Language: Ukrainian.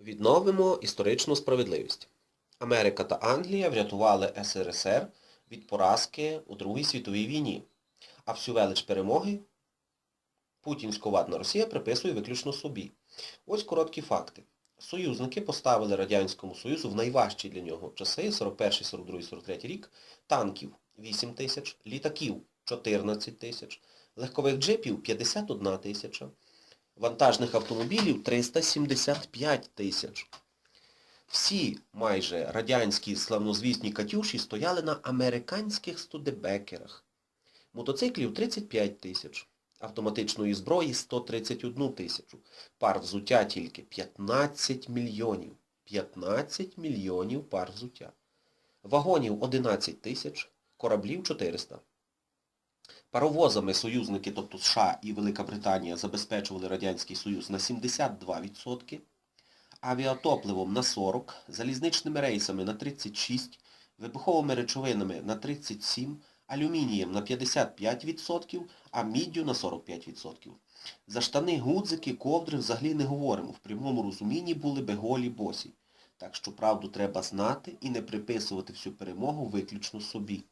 Відновимо історичну справедливість. Америка та Англія врятували СРСР від поразки у Другій світовій війні, а всю велич перемоги путінсько-ватна Росія приписує виключно собі. Ось короткі факти. Союзники поставили Радянському Союзу в найважчі для нього часи 41, 42, 43 рік танків 8 тисяч, літаків 14 тисяч, легкових джипів 51 тисяча, вантажних автомобілів 375 тисяч. Всі майже радянські славнозвісні «Катюші» стояли на американських студебекерах. Мотоциклів 35 тисяч, автоматичної зброї 131 тисячу, пар взуття тільки 15 мільйонів. 15 мільйонів пар взуття. Вагонів 11 тисяч, кораблів 400. Паровозами союзники, тобто США і Велика Британія, забезпечували Радянський Союз на 72%, авіатопливом на 40%, залізничними рейсами на 36%, вибуховими речовинами на 37%, алюмінієм на 55%, а міддю на 45%. За штани, гудзики, ковдри взагалі не говоримо. В прямому розумінні були би голі босі. Так що правду треба знати і не приписувати всю перемогу виключно собі.